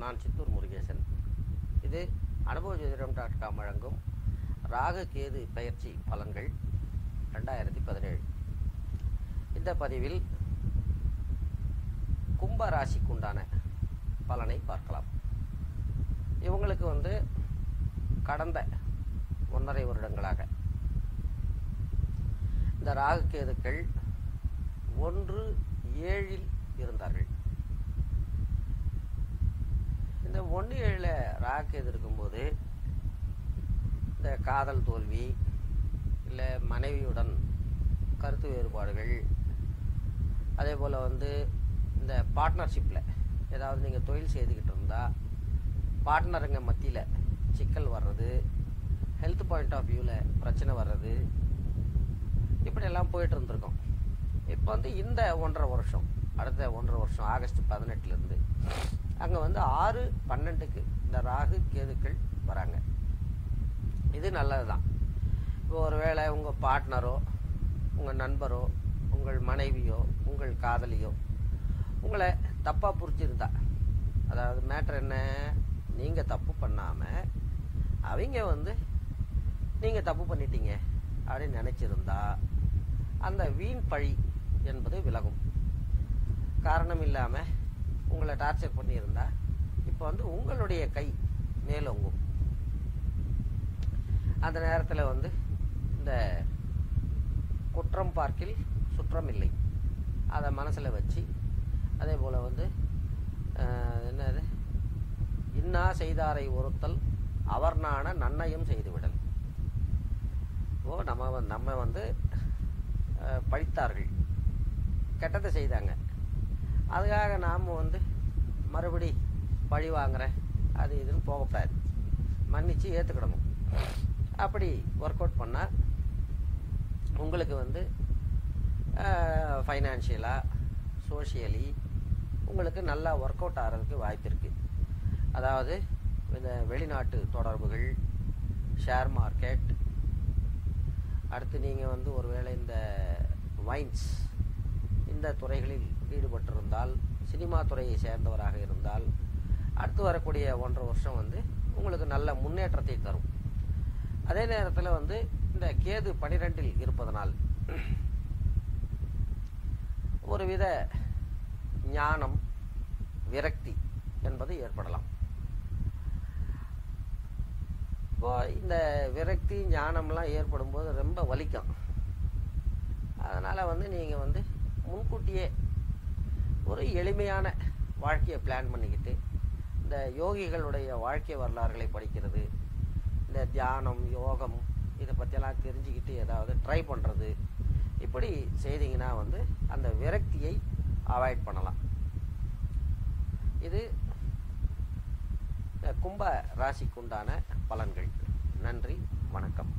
நான் சித்தூர் முருகேசன். இது அனுபவ ஜோதிடம் டாட் காம் வழங்கும் ராகு கேது பயிற்சி பலன்கள் ரெண்டாயிரத்தி பதினேழு. இந்த பதிவில் கும்ப ராசிக்குண்டான பலனை பார்க்கலாம். இவங்களுக்கு வந்து கடந்த ஒன்றரை வருடங்களாக இந்த ராகு கேதுக்கள் ஒன்று ஏழில் இருந்தார்கள். இந்த ஒன்று ஏழில் ராக் கேது இருக்கும்போது இந்த காதல் தோல்வி இல்லை மனைவியுடன் கருத்து வேறுபாடுகள் அதே போல் வந்து இந்த பார்ட்னர்ஷிப்பில் ஏதாவது நீங்கள் தொழில் செய்துக்கிட்டு இருந்தால் பார்ட்னருங்க மத்தியில் சிக்கல் வர்றது ஹெல்த் பாயிண்ட் ஆஃப் வியூவில் பிரச்சனை வர்றது இப்படியெல்லாம் போயிட்டு இருந்திருக்கோம். இப்போ வந்து இந்த ஒன்றரை வருஷம் அடுத்த ஒன்றரை வருஷம் ஆகஸ்ட் பதினெட்டுலேருந்து அங்கே வந்து ஆறு பன்னெண்டுக்கு இந்த ராகு கேதுக்கள் வராங்க. இது நல்லது தான் இப்போ ஒருவேளை உங்கள் பார்ட்னரோ உங்கள் நண்பரோ உங்கள் மனைவியோ உங்கள் காதலியோ உங்களை தப்பாக புரிச்சிருந்தா அதாவது மேட்ரு என்ன நீங்கள் தப்பு பண்ணாமல் அவங்க வந்து நீங்கள் தப்பு பண்ணிட்டீங்க அப்படின்னு நினச்சிருந்தா அந்த வீண் பழி என்பது விலகும். காரணம் இல்லாமல் உங்களை டார்ச்சர் பண்ணியிருந்தா இப்போ வந்து உங்களுடைய கை மேலோங்கும் அந்த நேரத்தில் வந்து இந்த குற்றம் பார்க்கில் சுற்றம் இல்லை. அதை மனசில் வச்சு அதே போல் வந்து என்னது? இன்னா செய்தாரை ஒருத்தல் அவர் நாண நன்னயம் செய்துவிடல். ஓ நம்ம நம்ம வந்து படித்தார்கள் பழித்தார்கள். கெட்டதை செய்தாங்க. அதுக்காக நாம் வந்து மறுபடி பழி வாங்குறேன். அது இதுன்னு போகக்கூடாது. மன்னித்து ஏற்றுக்கிடணும் அப்படி ஒர்க் அவுட் பண்ணால் உங்களுக்கு வந்து ஃபைனான்ஷியலாக சோஷியலி உங்களுக்கு நல்லா ஒர்க் அவுட் ஆகிறதுக்கு வாய்ப்பு இருக்குது அதாவது இந்த வெளிநாட்டு தொடர்புகள் ஷேர் மார்க்கெட் அடுத்து நீங்கள் வந்து ஒருவேளை இந்த வைன்ஸ் இந்த துறைகளில் ஈடுபட்டிருந்தால் சினிமா துறையை சேர்ந்தவராக இருந்தால் அடுத்து வரக்கூடிய ஒன்றரை வருஷம் வந்து உங்களுக்கு நல்ல முன்னேற்றத்தை தரும். அதே நேரத்தில் வந்து இந்த கேது பனிரெண்டில் இருப்பதனால் ஒருவித ஞானம் விரக்தி என்பது ஏற்படலாம். இப்போ இந்த விரக்தி ஞானம்லாம் ஏற்படும் போது ரொம்ப வலிக்கும். அதனால் வந்து நீங்கள் வந்து முன்கூட்டியே ஒரு எளிமையான வாழ்க்கையை பிளான் பண்ணிக்கிட்டு இந்த யோகிகளுடைய வாழ்க்கை வரலாறுகளை படிக்கிறது இந்த தியானம் யோகம் இதை பற்றியெல்லாம் தெரிஞ்சுக்கிட்டு ஏதாவது ட்ரை பண்ணுறது இப்படி செய்தீங்கன்னா வந்து அந்த விரக்தியை அவாய்ட் பண்ணலாம். இது கும்ப ராசிக்குண்டான பலன்கள். நன்றி வணக்கம்.